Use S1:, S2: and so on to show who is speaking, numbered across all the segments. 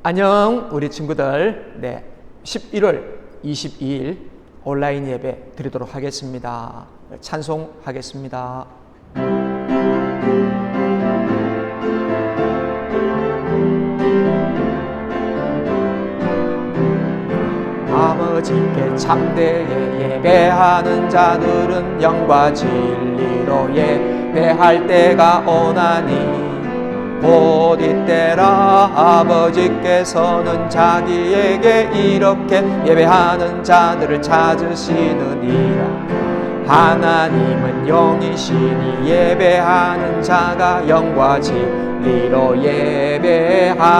S1: 안녕 우리 친구들. 네 11월 22일 온라인 예배 드리도록 하겠습니다. 찬송하겠습니다. 아버지께 참되게 예배하는 자들은 영과 진리로 예배할 때가 오나니 곧 이때라 아버지께서는 자기에게 이렇게 예배하는 자들을 찾으시느니라. 하나님은 영이시니 예배하는 자가 영과 진리로 예배할지니라.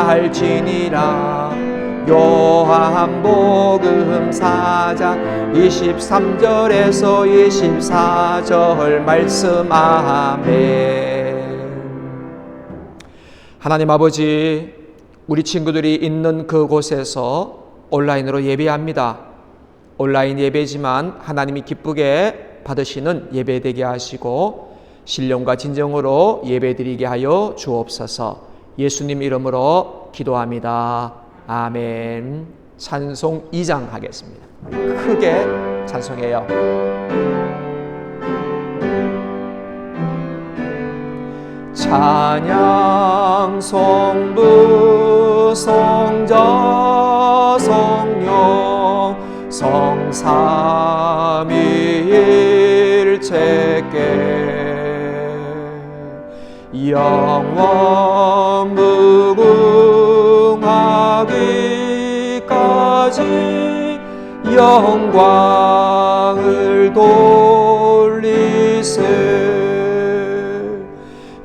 S1: 요한복음 4장 23절에서 24절 말씀 아멘 하나님 아버지, 우리 친구들이 있는 그곳에서 온라인으로 예배합니다. 온라인 예배지만 하나님이 기쁘게 받으시는 예배 되게 하시고 신령과 진정으로 예배 드리게 하여 주옵소서. 예수님 이름으로 기도합니다. 아멘. 찬송 2장 하겠습니다. 크게 찬송해요. 찬양 성부 성자 성령 성삼위일체께 영원 무궁하기까지 영광을 돌리세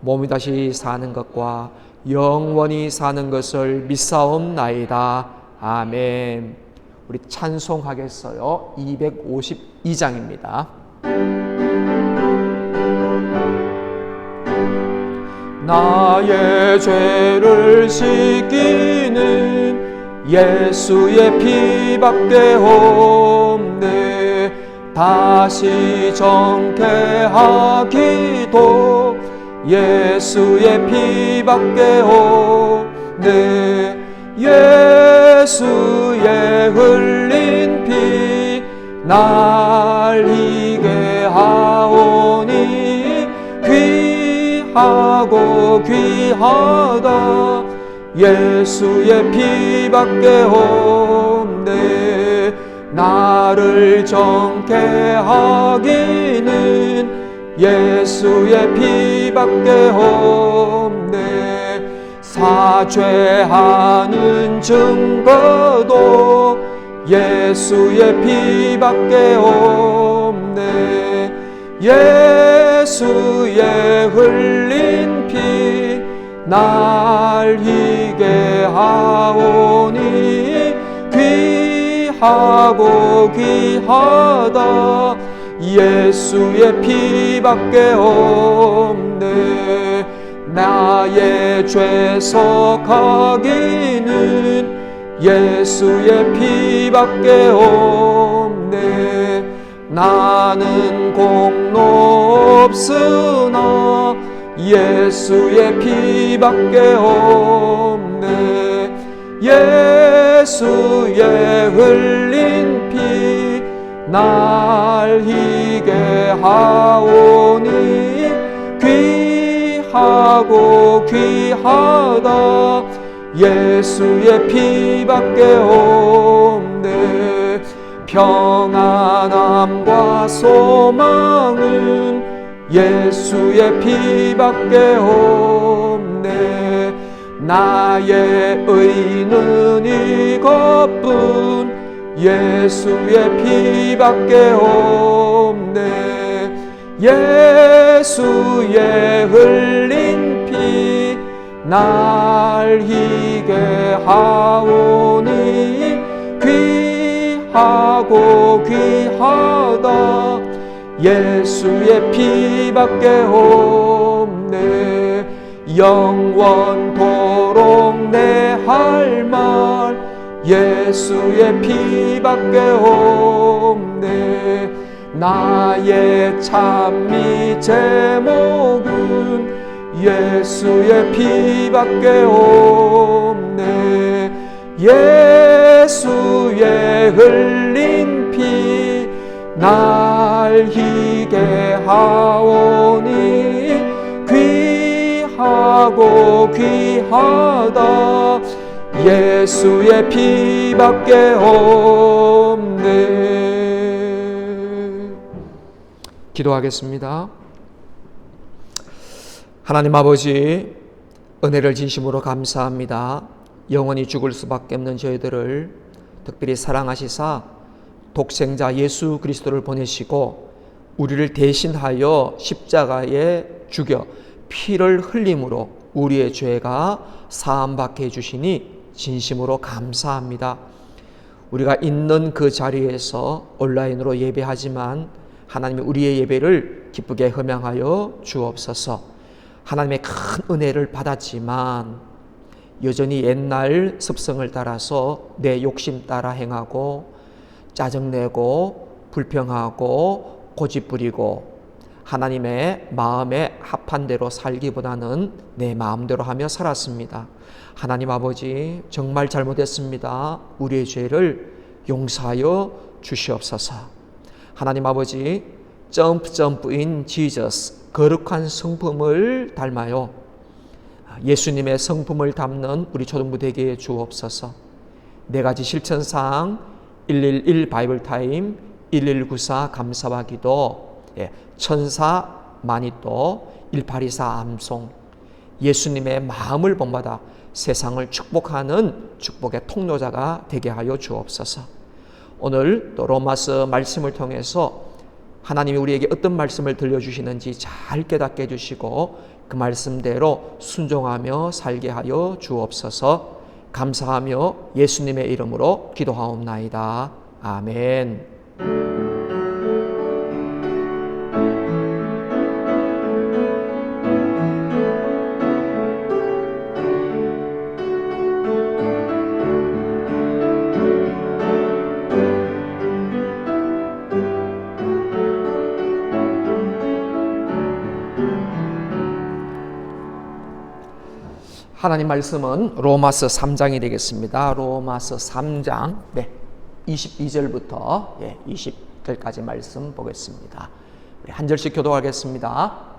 S1: 몸이 다시 사는 것과 영원히 사는 것을 믿사옵나이다. 아멘. 우리 찬송하겠어요. 252장입니다. 나의 죄를 씻기는 예수의 피밖에 없네 다시 정케하기도 예수의 피밖에 없네 예수의 흘린 피날 희게 하오니 귀하고 귀하다. 예수의 피밖에 없네 나를 정케 하기는 예수의 피 밖에 없네. 사죄하는 증거도 예수의 피밖에 없네. 예수의 흘린 피 날 희게 하오니 귀하고 귀하다. 예수의 피밖에 없네 나의 죄 속하기는 예수의 피밖에 없네. 나는 공로 없으나 예수의 피밖에 없네. 예수의 흘린 피 날 희게 하오니 귀하고 귀하다. 예수의 피밖에 없네. 평안함과 소망은 예수의 피밖에 없네. 나의 의는 이것뿐 예수의 피밖에 없네 예수의 흘린 피 날 희게 하오니 귀하고 귀하다. 예수의 피밖에 없네. 영원토록 내 할 말. 예수의 피밖에 없네 나의 찬미 제목은 예수의 피밖에 없네. 예수의 흘린 피 날 희게 하오니 귀하고 귀하다. 예수의 피밖에 없네 기도하겠습니다 하나님 아버지 은혜를 진심으로 감사합니다 영원히 죽을 수밖에 없는 저희들을 특별히 사랑하시사 독생자 예수 그리스도를 보내시고 우리를 대신하여 십자가에 죽여 피를 흘림으로 우리의 죄가 사함받게 해주시니 진심으로 감사합니다. 우리가 있는 그 자리에서 온라인으로 예배하지만 하나님이 우리의 예배를 기쁘게 흠양하여 주옵소서. 하나님의 큰 은혜를 받았지만 여전히 옛날 습성을 따라서 내 욕심 따라 행하고 짜증내고 불평하고 고집부리고 하나님의 마음에 합한 대로 살기보다는 내 마음대로 하며 살았습니다. 하나님 아버지 정말 잘못했습니다. 우리의 죄를 용서하여 주시옵소서. 하나님 아버지 점프 점프인 지저스 거룩한 성품을 닮아요. 예수님의 성품을 담는 우리 초등부 되게 주옵소서. 네 가지 실천상 111 바이블 타임 1194 감사와 기도 예, 천사 마니또 1824 암송 예수님의 마음을 본받아 세상을 축복하는 축복의 통로자가 되게 하여 주옵소서. 오늘 또 로마서 말씀을 통해서 하나님이 우리에게 어떤 말씀을 들려주시는지 잘 깨닫게 해주시고 그 말씀대로 순종하며 살게 하여 주옵소서 감사하며 예수님의 이름으로 기도하옵나이다. 아멘. 하나님 말씀은 로마서 3장이 되겠습니다. 로마서 3장 네. 22절부터 예, 20절까지 말씀 보겠습니다. 한 절씩 교도하겠습니다.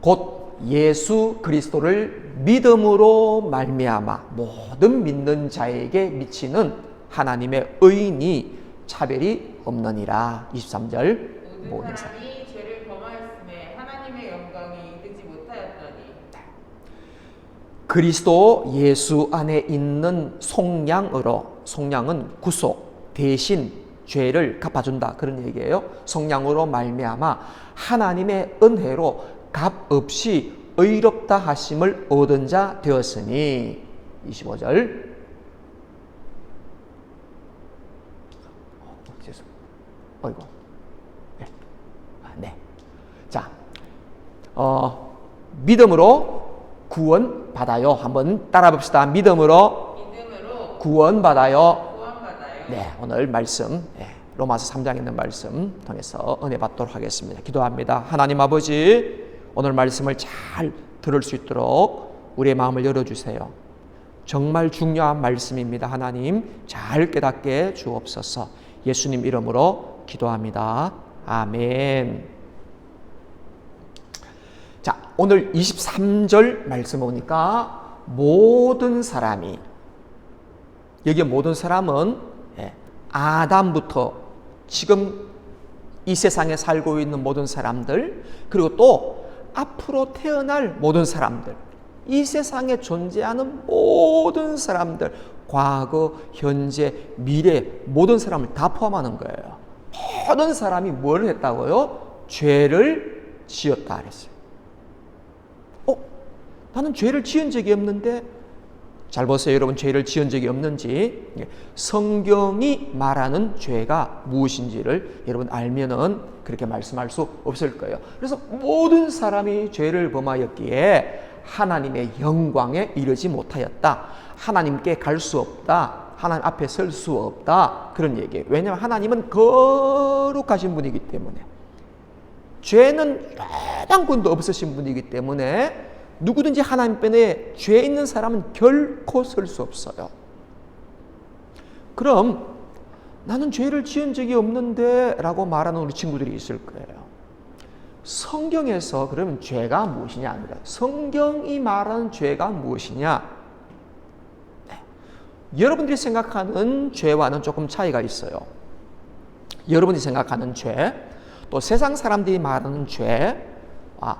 S1: 곧 예수 그리스도를 믿음으로 말미암아 모든 믿는 자에게 미치는 하나님의 의인이 차별이 없느니라. 23절
S2: 모든 사람이 죄를 범하였음에 하나님의 영광이 이르지 못하였더니
S1: 그리스도 예수 안에 있는 속량으로 속량은 구속 대신 죄를 갚아준다 그런 얘기예요. 속량으로 말미암아 하나님의 은혜로 값 없이 의롭다 하심을 얻은 자 되었으니 25절 어, 죄송. 어이구. 네. 아, 네. 자, 어, 믿음으로 구원 받아요. 한번 따라 봅시다. 믿음으로
S2: 믿음으로 구원 받아요.
S1: 네, 오늘 말씀 예, 로마서 3장에 있는 말씀 통해서 은혜 받도록 하겠습니다. 기도합니다. 하나님 아버지 오늘 말씀을 잘 들을 수 있도록 우리의 마음을 열어 주세요. 정말 중요한 말씀입니다. 하나님 잘 깨닫게 주옵소서. 예수님 이름으로 기도합니다. 아멘. 자, 오늘 23절 말씀 보니까 모든 사람이 여기 모든 사람은 예, 아담부터 지금 이 세상에 살고 있는 모든 사람들 그리고 또 앞으로 태어날 모든 사람들 이 세상에 존재하는 모든 사람들 과거, 현재, 미래 모든 사람을 다 포함하는 거예요. 모든 사람이 뭘 했다고요? 죄를 지었다 그랬어요. 어? 나는 죄를 지은 적이 없는데 잘 보세요, 여러분. 죄를 지은 적이 없는지. 예, 성경이 말하는 죄가 무엇인지를 여러분 알면은 그렇게 말씀할 수 없을 거예요. 그래서 모든 사람이 죄를 범하였기에 하나님의 영광에 이르지 못하였다. 하나님께 갈 수 없다. 하나님 앞에 설 수 없다. 그런 얘기예요. 왜냐하면 하나님은 거룩하신 분이기 때문에. 죄는 한 군도 없으신 분이기 때문에 누구든지 하나님 편에 죄 있는 사람은 결코 설 수 없어요. 그럼 나는 죄를 지은 적이 없는데 라고 말하는 우리 친구들이 있을 거예요. 성경에서 그러면 죄가 무엇이냐 아니라 성경이 말하는 죄가 무엇이냐 네. 여러분들이 생각하는 죄와는 조금 차이가 있어요. 여러분이 생각하는 죄, 또 세상 사람들이 말하는 죄, 아,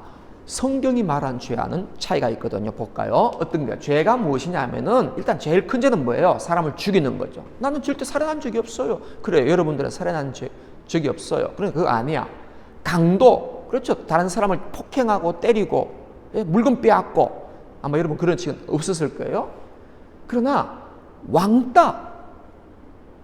S1: 성경이 말하는 죄와는 차이가 있거든요. 볼까요? 어떤 게 죄가 무엇이냐면은 일단 제일 큰 죄는 뭐예요? 사람을 죽이는 거죠. 나는 절대 살인한 적이 없어요. 그래요. 여러분들은 살인한 죄, 적이 없어요. 그러니까 그거 아니야. 강도, 그렇죠. 다른 사람을 폭행하고 때리고 예, 물건 빼앗고 아마 여러분 그런 지금 없었을 거예요. 그러나 왕따,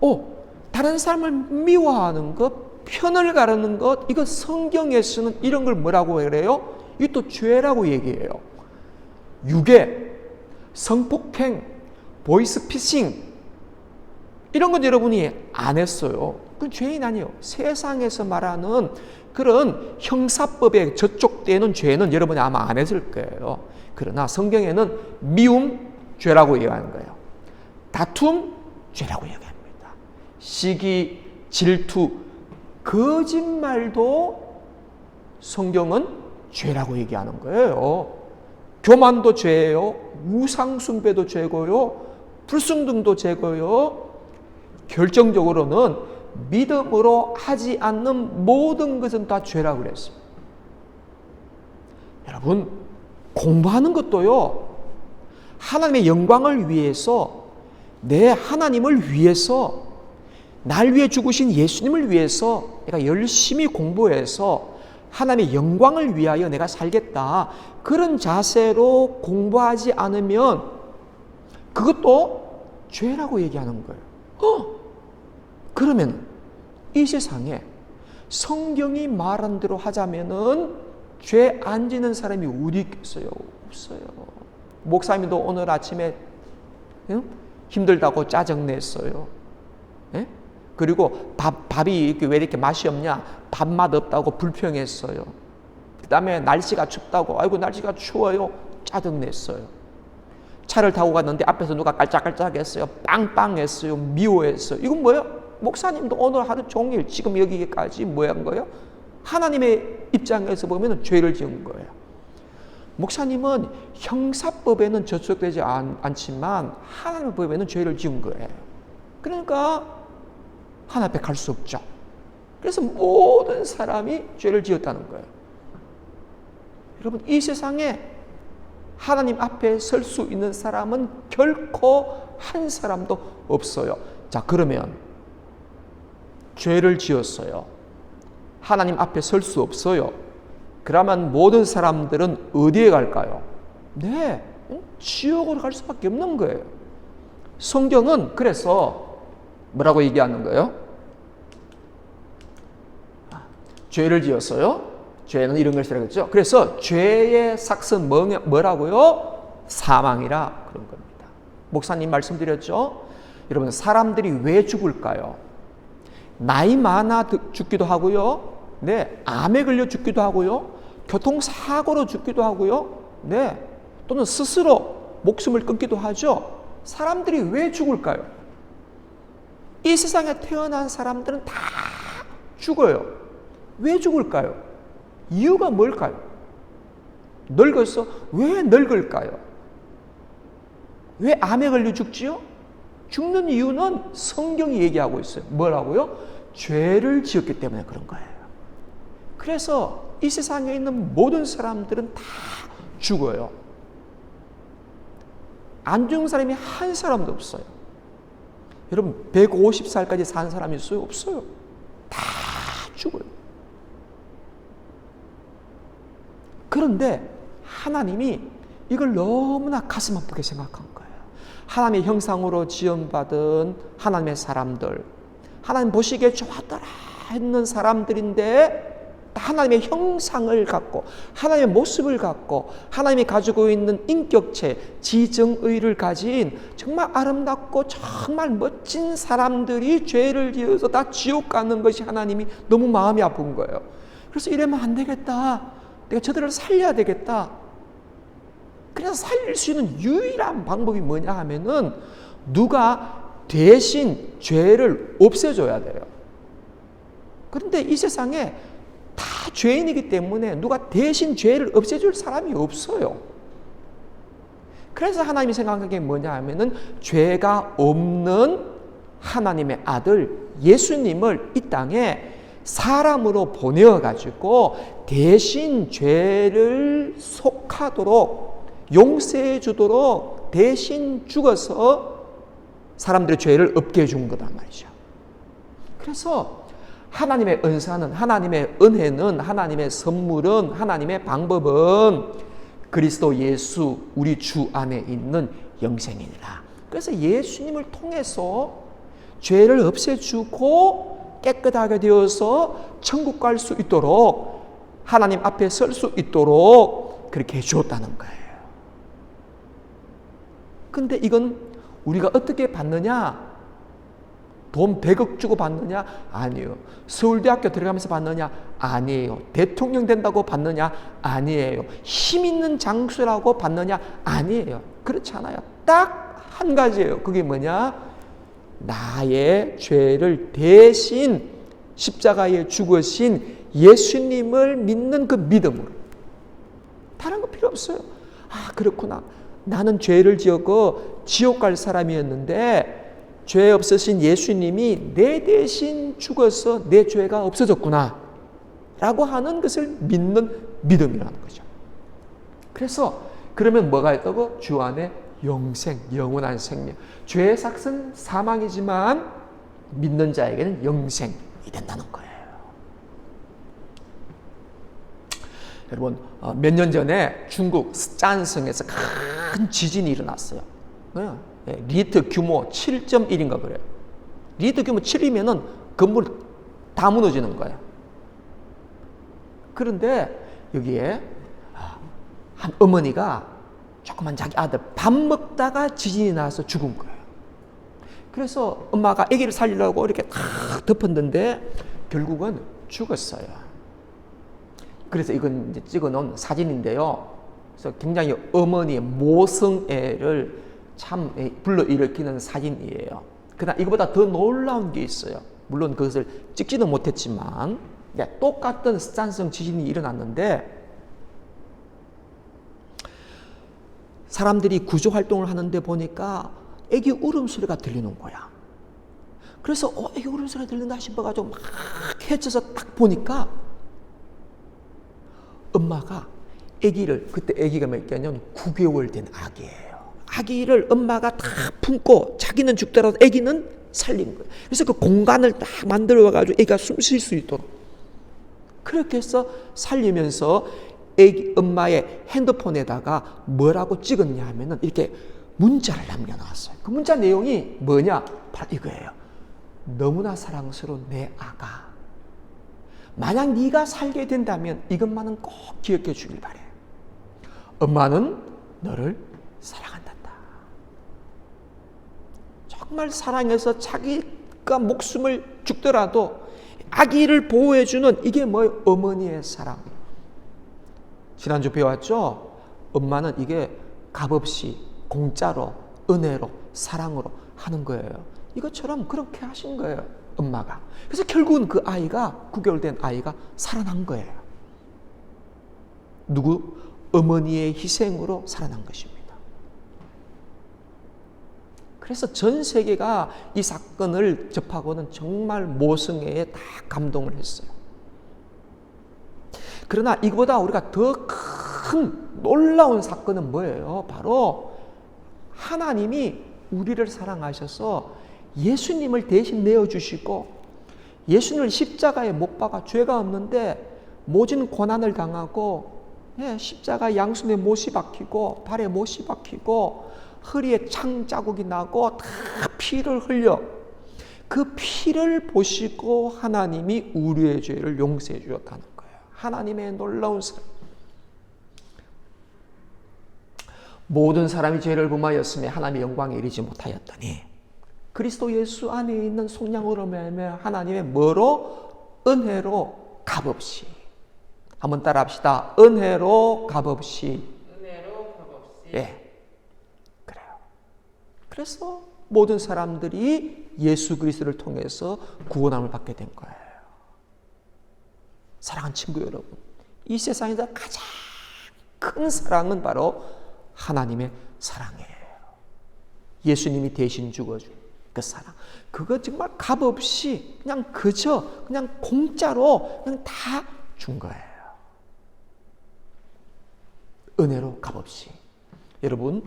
S1: 오, 다른 사람을 미워하는 것, 편을 가르는 것, 이거 성경에서는 이런 걸 뭐라고 그래요? 이 또 죄라고 얘기해요. 유괴, 성폭행, 보이스피싱 이런 건 여러분이 안 했어요. 그건 죄인 아니에요. 세상에서 말하는 그런 형사법에 저촉되는 죄는 여러분이 아마 안 했을 거예요. 그러나 성경에는 미움 죄라고 얘기하는 거예요. 다툼 죄라고 얘기합니다. 시기, 질투, 거짓말도 성경은 죄라고 얘기하는 거예요. 교만도 죄예요. 우상숭배도 죄고요. 불순등도 죄고요. 결정적으로는 믿음으로 하지 않는 모든 것은 다 죄라고 그랬습니다. 여러분, 공부하는 것도요, 하나님의 영광을 위해서, 내 하나님을 위해서, 날 위해 죽으신 예수님을 위해서 내가 열심히 공부해서 하나님의 영광을 위하여 내가 살겠다. 그런 자세로 공부하지 않으면 그것도 죄라고 얘기하는 거예요. 어? 그러면 이 세상에 성경이 말한 대로 하자면은 죄 안 지는 사람이 어디 있겠어요? 없어요. 목사님도 오늘 아침에 응? 힘들다고 짜증 냈어요. 예? 그리고 밥, 밥이 왜 이렇게 맛이 없냐? 밥맛 없다고 불평했어요. 그 다음에 날씨가 춥다고, 아이고, 날씨가 추워요. 짜증냈어요. 차를 타고 갔는데 앞에서 누가 깔짝깔짝 했어요. 빵빵 했어요. 미워했어요. 이건 뭐예요? 목사님도 오늘 하루 종일 지금 여기까지 뭐 한 거예요? 하나님의 입장에서 보면 죄를 지은 거예요. 목사님은 형사법에는 저촉되지 않, 않지만 하나님의 법에는 죄를 지은 거예요. 그러니까 하나님 앞에 갈 수 없죠. 그래서 모든 사람이 죄를 지었다는 거예요. 여러분, 이 세상에 하나님 앞에 설 수 있는 사람은 결코 한 사람도 없어요. 자, 그러면 죄를 지었어요. 하나님 앞에 설 수 없어요. 그러면 모든 사람들은 어디에 갈까요? 네, 지옥으로 갈 수밖에 없는 거예요. 성경은 그래서 뭐라고 얘기하는 거예요? 아, 죄를 지었어요. 죄는 이런 것이라겠죠. 그래서 죄의 삭은 뭐라고요? 사망이라 그런 겁니다. 목사님 말씀드렸죠. 여러분 사람들이 왜 죽을까요? 나이 많아 죽기도 하고요. 네, 암에 걸려 죽기도 하고요. 교통사고로 죽기도 하고요. 네, 또는 스스로 목숨을 끊기도 하죠. 사람들이 왜 죽을까요? 이 세상에 태어난 사람들은 다 죽어요. 왜 죽을까요? 이유가 뭘까요? 늙어서 왜 늙을까요? 왜 암에 걸려 죽지요? 죽는 이유는 성경이 얘기하고 있어요. 뭐라고요? 죄를 지었기 때문에 그런 거예요. 그래서 이 세상에 있는 모든 사람들은 다 죽어요. 안 죽는 사람이 한 사람도 없어요. 여러분, 150살까지 산 사람이 있어요? 없어요. 다 죽어요. 그런데 하나님이 이걸 너무나 가슴 아프게 생각한 거예요. 하나님의 형상으로 지음받은 하나님의 사람들, 하나님 보시기에 좋았더라 했는 사람들인데 하나님의 형상을 갖고 하나님의 모습을 갖고 하나님이 가지고 있는 인격체, 지정의를 가진 정말 아름답고 정말 멋진 사람들이 죄를 지어서 다 지옥 가는 것이 하나님이 너무 마음이 아픈 거예요. 그래서 이러면 안 되겠다. 내가 저들을 살려야 되겠다. 그래서 살릴 수 있는 유일한 방법이 뭐냐 하면은 누가 대신 죄를 없애줘야 돼요. 그런데 이 세상에 다 죄인이기 때문에 누가 대신 죄를 없애줄 사람이 없어요. 그래서 하나님이 생각한 게 뭐냐 하면은 죄가 없는 하나님의 아들 예수님을 이 땅에 사람으로 보내어 가지고 대신 죄를 속하도록 용서해 주도록 대신 죽어서 사람들의 죄를 없게 해준 거단 말이죠. 그래서 하나님의 은사는 하나님의 은혜는 하나님의 선물은 하나님의 방법은 그리스도 예수 우리 주 안에 있는 영생이니라. 그래서 예수님을 통해서 죄를 없애주고 깨끗하게 되어서 천국 갈 수 있도록 하나님 앞에 설 수 있도록 그렇게 해주었다는 거예요. 근데 이건 우리가 어떻게 받느냐? 돈 100억 주고 받느냐? 아니요. 서울대학교 들어가면서 받느냐? 아니에요. 대통령 된다고 받느냐? 아니에요. 힘 있는 장수라고 받느냐? 아니에요. 그렇지 않아요. 딱 한 가지예요. 그게 뭐냐? 나의 죄를 대신 십자가에 죽으신 예수님을 믿는 그 믿음으로. 다른 거 필요 없어요. 아, 그렇구나. 나는 죄를 지었고 지옥 갈 사람이었는데 죄 없으신 예수님이 내 대신 죽어서 내 죄가 없어졌구나. 라고 하는 것을 믿는 믿음이라는 거죠. 그래서 그러면 뭐가 있다고? 주 안에 영생, 영원한 생명. 죄의 삭은 사망이지만 믿는 자에게는 영생이 된다는 거예요. 여러분 어, 몇년 전에 중국 짠성에서 큰 지진이 일어났어요. 예, 리트 규모 7.1인가 그래요. 리트 규모 7이면은 건물 다 무너지는 거예요. 그런데 여기에 아, 한 어머니가 조그만 자기 아들 밥 먹다가 지진이 나서 죽은 거예요. 그래서 엄마가 아기를 살리려고 이렇게 탁 덮었는데 결국은 죽었어요. 그래서 이건 찍어 놓은 사진인데요. 그래서 굉장히 어머니의 모성애를 참 불러일으키는 사진이에요. 그러나 이거보다 더 놀라운 게 있어요. 물론 그것을 찍지는 못했지만 네, 똑같은 스탄성 지진이 일어났는데 사람들이 구조 활동을 하는데 보니까 애기 울음소리가 들리는 거야. 그래서 어, 애기 울음소리가 들린다 싶어가지고 막 헤쳐서 딱 보니까 엄마가 아기를 그때 아기가 몇 개냐면 9개월 된 아기예요. 아기를 엄마가 다 품고 자기는 죽더라도 아기는 살린 거예요. 그래서 그 공간을 딱 만들어 가지고 아기가 숨 쉴 수 있도록 그렇게 해서 살리면서 애기 엄마의 핸드폰에다가 뭐라고 찍었냐 하면은 이렇게 문자를 남겨놨어요. 그 문자 내용이 뭐냐? 바로 이거예요. 너무나 사랑스러운 내 아가. 만약 네가 살게 된다면 이것만은 꼭 기억해 주길 바래. 엄마는 너를 사랑한단다. 정말 사랑해서 자기가 목숨을 죽더라도 아기를 보호해 주는 이게 뭐예요? 어머니의 사랑. 지난주 배웠죠? 엄마는 이게 값없이 공짜로 은혜로 사랑으로 하는 거예요. 이것처럼 그렇게 하신 거예요. 엄마가. 그래서 결국은 그 아이가 9개월 된 아이가 살아난 거예요. 누구? 어머니의 희생으로 살아난 것입니다. 그래서 전 세계가 이 사건을 접하고는 정말 모성애에 다 감동을 했어요. 그러나 이거보다 우리가 더 큰 놀라운 사건은 뭐예요? 바로 하나님이 우리를 사랑하셔서 예수님을 대신 내어주시고 예수님을 십자가에 못 박아 죄가 없는데 모진 고난을 당하고 예, 십자가 양순에 못이 박히고 발에 못이 박히고 허리에 창 자국이 나고 다 피를 흘려 그 피를 보시고 하나님이 우리의 죄를 용서해 주었다는 거예요. 하나님의 놀라운 사랑. 모든 사람이 죄를 범하였으며 하나님의 영광에 이르지 못하였더니 그리스도 예수 안에 있는 속량으로 말하며 하나님의 뭐로 은혜로 값없이 한번 따라합시다. 은혜로 값없이
S2: 은혜로 값없이
S1: 예. 그래서 모든 사람들이 예수 그리스도를 통해서 구원함을 받게 된 거예요. 사랑하는 친구 여러분, 이 세상에서 가장 큰 사랑은 바로 하나님의 사랑이에요. 예수님이 대신 죽어준 그 사랑. 그거 정말 값 없이 그냥 그저 그냥 공짜로 그냥 다 준 거예요. 은혜로 값없이. 여러분,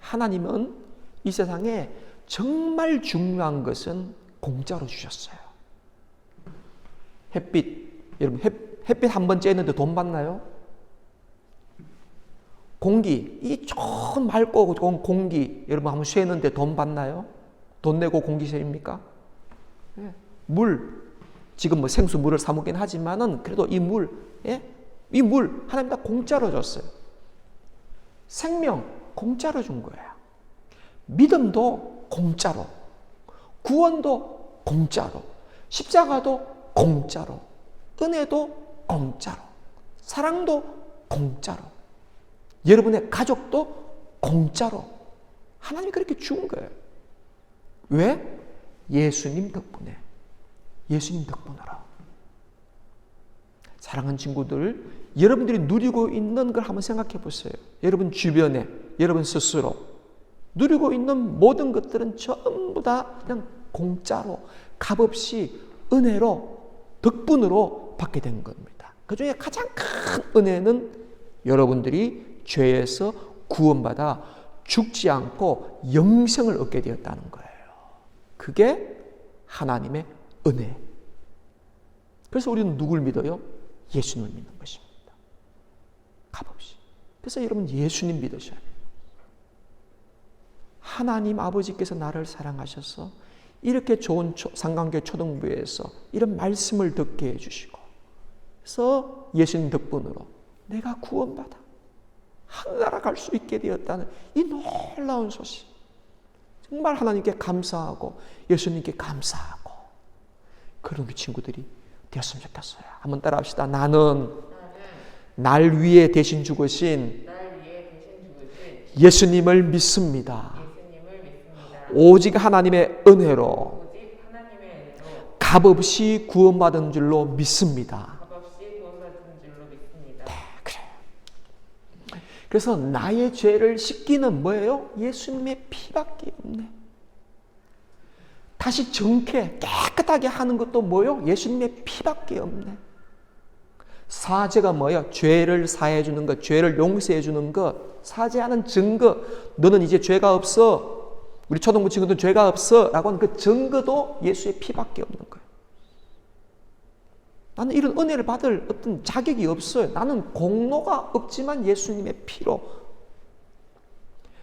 S1: 하나님은 이 세상에 정말 중요한 것은 공짜로 주셨어요. 햇빛, 여러분, 햇, 햇빛 한 번 쬐는데 돈 받나요? 공기, 이 좋은 맑고 좋은 공기, 여러분 한번 쐬는데 돈 받나요? 돈 내고 공기 쐬입니까? 예. 물, 지금 뭐 생수 물을 사 먹긴 하지만은 그래도 이 물, 예? 이 물, 하나님 다 공짜로 줬어요. 생명, 공짜로 준 거예요. 믿음도 공짜로, 구원도 공짜로, 십자가도 공짜로, 은혜도 공짜로, 사랑도 공짜로, 여러분의 가족도 공짜로 하나님이 그렇게 준 거예요. 왜? 예수님 덕분에. 예수님 덕분으로. 사랑하는 친구들, 여러분들이 누리고 있는 걸 한번 생각해 보세요. 여러분 주변에, 여러분 스스로 누리고 있는 모든 것들은 전부 다 그냥 공짜로, 값없이 은혜로, 덕분으로 받게 된 겁니다. 그 중에 가장 큰 은혜는 여러분들이 죄에서 구원받아 죽지 않고 영생을 얻게 되었다는 거예요. 그게 하나님의 은혜. 그래서 우리는 누굴 믿어요? 예수님을 믿는 것입니다. 값없이. 그래서 여러분 예수님 믿으셔야 돼요. 하나님 아버지께서 나를 사랑하셔서 이렇게 좋은 초, 상강교 초등부에서 이런 말씀을 듣게 해주시고 그래서 예수님 덕분으로 내가 구원받아 하늘나라 갈 수 있게 되었다는 이 놀라운 소식. 정말 하나님께 감사하고 예수님께 감사하고 그런 그 친구들이 되었으면 좋겠어요. 한번 따라합시다. 나는
S2: 나는
S1: 날 위해 대신 죽으신
S2: 날 위해 대신 죽으신
S1: 예수님을 믿습니다. 오직 하나님의 은혜로 값없이 구원받은 줄로 믿습니다.
S2: 믿습니다.
S1: 그래요. 그래서 나의 죄를 씻기는 뭐예요? 예수님의 피밖에 없네. 다시 정케 깨끗하게 하는 것도 뭐요? 예수님의 피밖에 없네. 사죄가 뭐예요? 죄를 사해 주는 것, 죄를 용서해 주는 것, 사죄하는 증거. 너는 이제 죄가 없어. 우리 초등부 친구들 죄가 없어 라고 하는 그 증거도 예수의 피밖에 없는 거예요. 나는 이런 은혜를 받을 어떤 자격이 없어요. 나는 공로가 없지만 예수님의 피로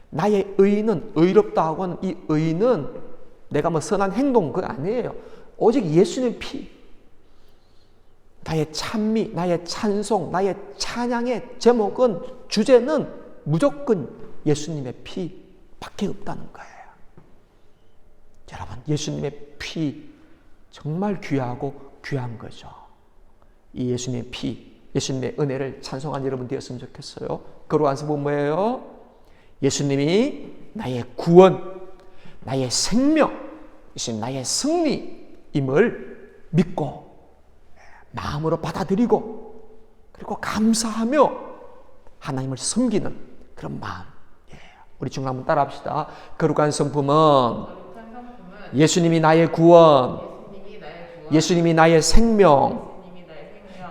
S1: 나의 의는 의롭다 고 하는 이 의는 내가 뭐 선한 행동 그거 아니에요. 오직 예수님 피. 나의 찬미, 나의 찬송, 나의 찬양의 제목은 주제는 무조건 예수님의 피밖에 없다는 거예요. 여러분, 예수님의 피 정말 귀하고 귀한 거죠. 이 예수님의 피, 예수님의 은혜를 찬송한 여러분 되었으면 좋겠어요. 거로안서 보면 뭐예요? 예수님이 나의 구원, 나의 생명, 이신 나의 승리임을 믿고 마음으로 받아들이고 그리고 감사하며 하나님을 섬기는 그런 마음이에요. 우리 친구 한번 따라합시다. 거룩한 성품은 예수님이 나의 구원,
S2: 예수님이 나의 생명,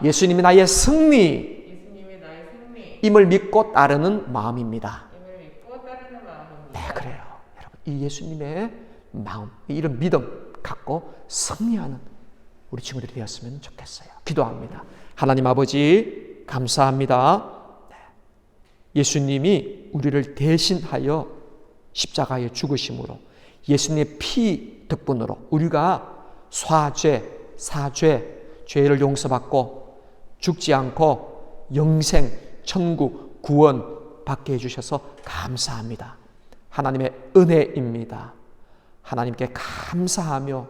S1: 예수님이 나의 승리,
S2: 예수님이 나의 승리,
S1: 임을 믿고 따르는 마음입니다.
S2: 임을 믿고 따르는 마음입니다.
S1: 네, 그래요. 여러분, 이 예수님의 마음, 이런 믿음 갖고 승리하는 우리 친구들이 되었으면 좋겠어요. 기도합니다. 하나님 아버지, 감사합니다. 네. 예수님이 우리를 대신하여 십자가에 죽으심으로 예수님의 피 덕분으로 우리가 사죄, 사죄, 죄를 용서받고 죽지 않고 영생, 천국, 구원 받게 해주셔서 감사합니다. 하나님의 은혜입니다. 하나님께 감사하며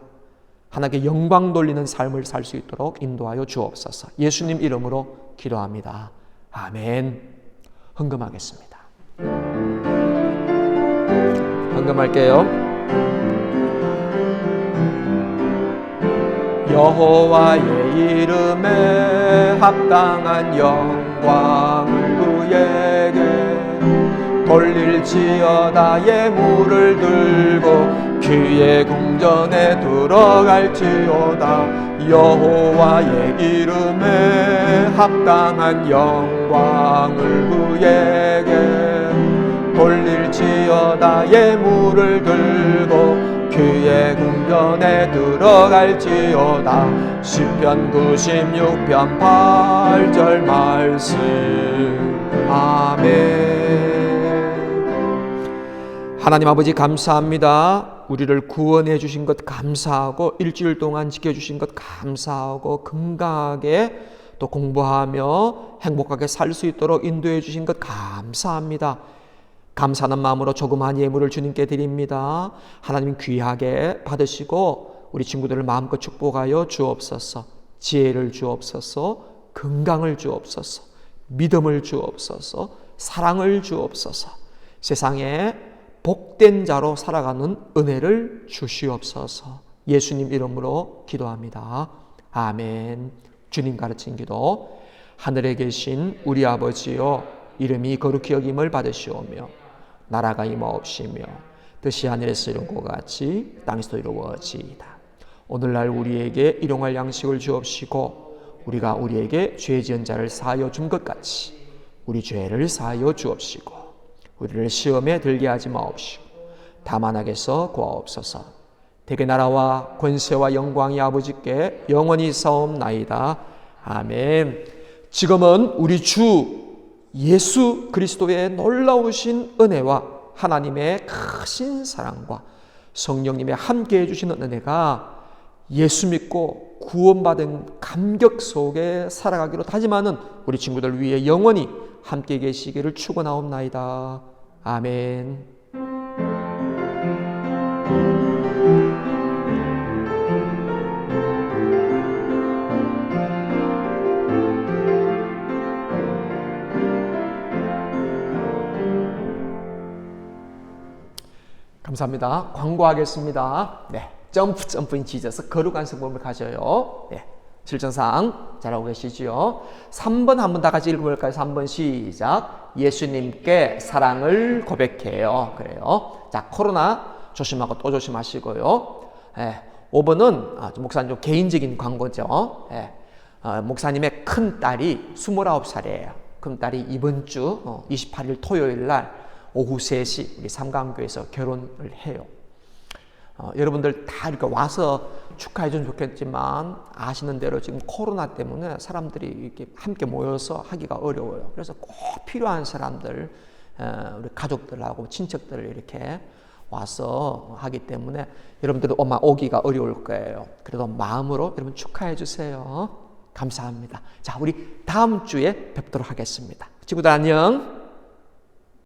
S1: 하나님께 영광 돌리는 삶을 살 수 있도록 인도하여 주옵소서. 예수님 이름으로 기도합니다. 아멘. 헌금하겠습니다. 헌금할게요. 여호와의 이름에 합당한 영광을 그에게. 돌릴지어다 예물을 들고 그의 궁전에 들어갈지어다. 여호와의 이름에 합당한 영광을 그에게. 돌릴지어다 예물을 들고 그의 궁전에 들어갈지어다 시편 96편 8절 말씀 아멘 하나님 아버지 감사합니다. 우리를 구원해 주신 것 감사하고 일주일 동안 지켜 주신 것 감사하고 건강하게 또 공부하며 행복하게 살 수 있도록 인도해 주신 것 감사합니다. 감사하는 마음으로 조그마한 예물을 주님께 드립니다. 하나님 귀하게 받으시고 우리 친구들을 마음껏 축복하여 주옵소서. 지혜를 주옵소서. 건강을 주옵소서. 믿음을 주옵소서. 사랑을 주옵소서. 세상에 복된 자로 살아가는 은혜를 주시옵소서. 예수님 이름으로 기도합니다. 아멘. 주님 가르친 기도. 하늘에 계신 우리 아버지요 이름이 거룩히 여김을 받으시오며 나라가 임하옵시며 뜻이 하늘에서 이룬 것 같이 땅에서도 이루어지이다. 오늘날 우리에게 일용할 양식을 주옵시고 우리가 우리에게 죄 지은 자를 사하여 준 것 같이 우리 죄를 사하여 주옵시고 우리를 시험에 들게 하지 마옵시고 다만 악에서 구하옵소서. 대개 나라와 권세와 영광이 아버지께 영원히 사옵나이다. 아멘. 지금은 우리 주 예수 그리스도의 놀라우신 은혜와 하나님의 크신 사랑과 성령님의 함께 해주시는 은혜가 예수 믿고 구원받은 감격 속에 살아가기로 다짐하는 우리 친구들 위해 영원히 함께 계시기를 축원하옵나이다. 아멘. 감사합니다. 광고하겠습니다. 네. 점프 점프인 지저스 거룩한 성품을 가져요. 네. 실전상 잘하고 계시지요. 3번 한번 다 같이 읽어볼까요? 3번 시작. 예수님께 사랑을 고백해요. 그래요. 자, 코로나 조심하고 또 조심하시고요. 예, 5번은 아, 목사님 좀 개인적인 광고죠. 예, 어, 목사님의 큰 딸이 29살이에요. 큰 딸이 이번 주 어, 28일 토요일 날 오후 3시 우리 삼강교에서 결혼을 해요. 어, 여러분들 다 이렇게 와서 축하해 주면 좋겠지만 아시는 대로 지금 코로나 때문에 사람들이 이렇게 함께 모여서 하기가 어려워요. 그래서 꼭 필요한 사람들, 어, 우리 가족들하고 친척들을 이렇게 와서 하기 때문에 여러분들도 아마 오기가 어려울 거예요. 그래도 마음으로 여러분 축하해 주세요. 감사합니다. 자, 우리 다음 주에 뵙도록 하겠습니다. 친구들 안녕.